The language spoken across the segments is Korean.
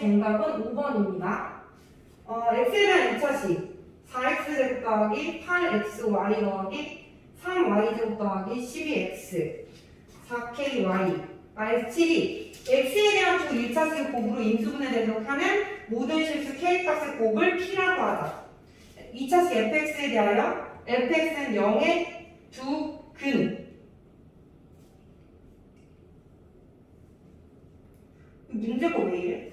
정답은 5번입니다. 어, 대한 2차식 4x제곱 더하기 8xy 더하기 3y제곱 더하기 12x 4ky 마이너스 7이 x에 대한 두 1차식 곱으로 인수분해 대속하는 모든 실수 k값의 곱을 p라고 하자. 2차식 fx에 대하여 fx는 0의 두 근. 문제가 왜 이래?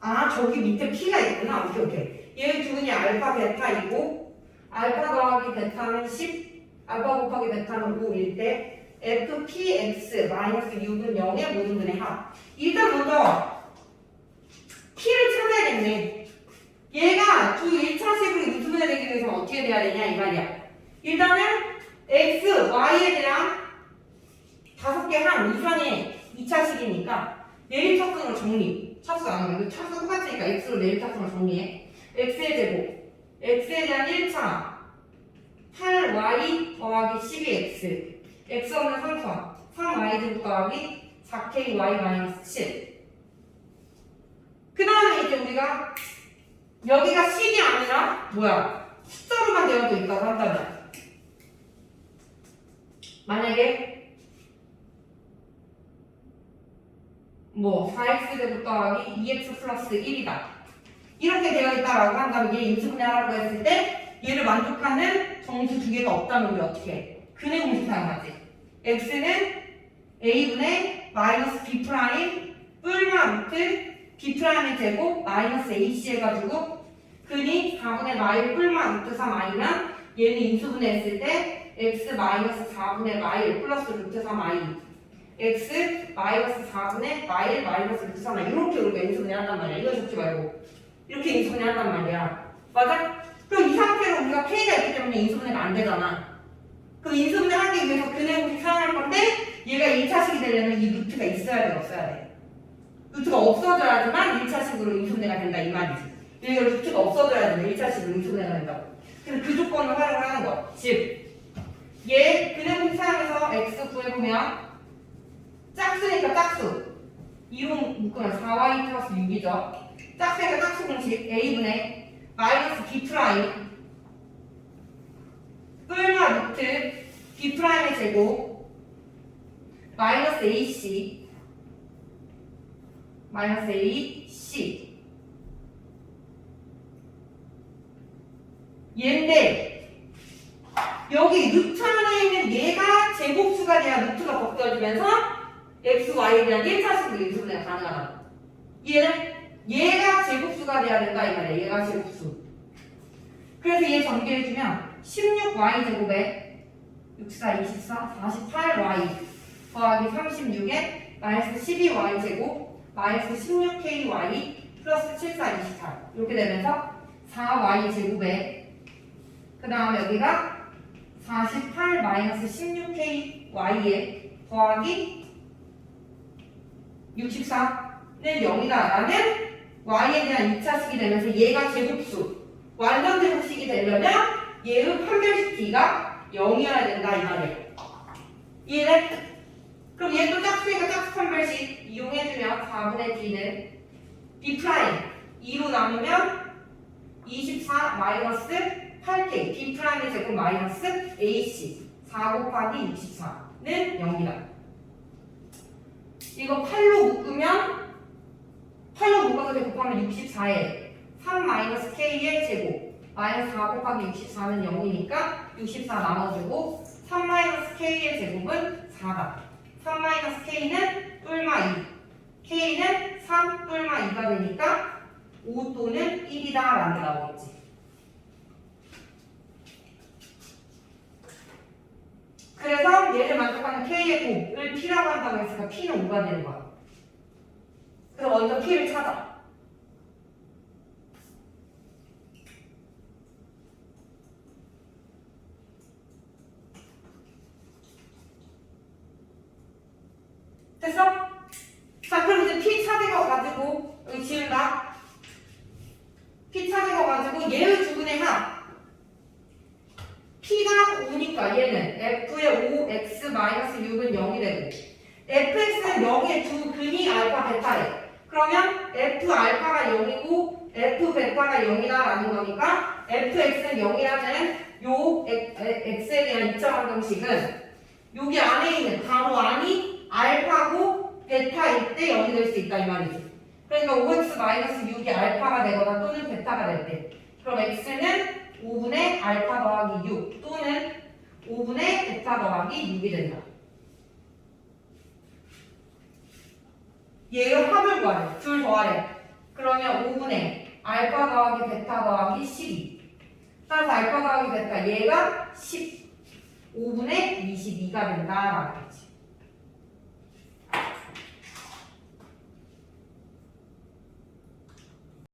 아 저기 밑에 p가 있구나. 오케이 오케이. 얘두 근이 알파 베타이고 알파 더하기 베타는 10, 알파 곱하기 베타는 5일 때 fpx 마이너스 6은 0의 모든 근의 합. 일단 먼저 p를 찾아야겠네. 얘가 두 1차식으로 인수분해 되기 위해서 어떻게 돼야 되냐 이 말이야. 일단은 x, y에 대한 다섯 개 한 이상의 2차식이니까 내림 차승으로 정리. 차수 안 하면 차수 똑같으니까 x로 내림 차승으로 정리해. x의 제곱. x에 대한 1차 8y 더하기 12x. x 없는 상수함. 3y 제곱 더하기 4ky 마이너스 7. 그 다음에 이제 우리가 여기가 식이 아니라 뭐야 숫자로만 되어져 있다고 한다면 만약에 뭐 4x 제곱 더하기 2x 플러스 1이다. 이렇게 되어 있다라고 한다면 얘 인수분해하라고 했을 때 얘를 만족하는 정수 두 개가 없다면 우리 어떻게 해? 근의 공식 사용하지. x는 a분의 마이너스 b 프라임 뿔마 루트 b 프라임의 제곱 마이너스 ac 해가지고 근이 4분의 마일 뿔마 루트 3i면 얘는 인수분해했을 때 x 마이너스 4분의 마일 플러스 루트 3i x 마이너스 4분의 마일 마이너스 루트 3i 이렇게 우리가 인수분해 한단 말이야 이거 적지 말고 이렇게 인수분해 한단 말이야 맞아? 그럼 이 상태로 우리가 k가 있기 때문에 인수분해가 안 되잖아 그럼 인수분해 하기 위해서 근의 공식 사용할 건데 얘가 1차식이 되려면 이 루트가 있어야 돼 없어야 돼 루트가 없어져야지만 1차식으로 인수분해가 된다 이 말이지. 얘가 루트가 없어져야지만 1차식으로 인수분해가 된다고. 그래서 그 조건을 활용을 하는 거. 즉, 얘 근해공 사용해서 x 구해보면 짝수니까 짝수. 이론 묶으면 4y 플러스 6이죠. 짝수니까 짝수 공식 a분의 마이너스 b 프라임 뿔마 루트 b 프라임의 제곱 마이너스 ac 마이너스 A, C. 얘인데, 여기 루트 안에 있는 얘가 제곱수가 돼야 루트가 벗겨지면서 x, y에 대한 1차식으로 인수분해가 가능하다. 얘는 얘가 제곱수가 돼야 된다 이 말이야. 얘가 제곱수. 그래서 얘 전개해주면 16y 제곱에 64, 24, 48y 더하기 36에 마이너스 12y 제곱 마이너스 16ky 플러스 74, 28 이렇게 되면서 4y 제곱에 그 다음에 여기가 48 마이너스 16ky에 더하기 64는 0이다 라는 y에 대한 2차식이 되면서 얘가 제곱수 완전 제곱식이 되려면 얘의 판별식 t가 0이어야 된다 이 말이에요 이해돼? 그럼 얘 또 짝수니까 짝수 판별식 이용해주면 4분의 d는 b 프라임 2로 나누면 24 마이너스 8k b 프라임의 제곱 마이너스 ac 4 곱하기 64는 0이다. 이거 8로 묶으면 8로 묶어서 곱하면 64에 3 마이너스 k의 제곱. 마이너스 4 곱하기 64는 0이니까 64 나눠주고 3 마이너스 k의 제곱은 4다. 3 마이너스 k는 뿔마 2 k는 3 뿔마 2가 되니까 5 또는 1이다 라는 게 나오겠지. 그래서 얘를 만족하는 k의 곱을 p라고 한다고 했으니까 p는 5가 되는 거야 먼저 p를 찾아 됐어? 자, 그럼 이제 P 찾은 거 가지고 여기 지운다. P 찾은 거 가지고 얘의 두 분의 합. P가 5니까 얘는 F의 5, X 마이너스 6은 0이 되고 fx는 0의 두 근이 알파 베타래. 그러면 f 알파가 0이고 f 베타가 0이다라는 거니까 fx는 0이라는 요 x에 대한 입장 방정식은 여기 안에 있는 가로 안이 알파고 베타일 때 0이 될 수 있다 이 말이지. 그러니까 5x-6이 알파가 되거나 또는 베타가 될 때. 그럼 x는 5분의 알파 더하기 6 또는 5분의 베타 더하기 6이 된다. 얘가 합을 구하래. 둘 더하래. 그러면 5분의 알파 더하기 베타 더하기 12. 따라서 알파 더하기 베타 얘가 10. 5분의 22가 된다.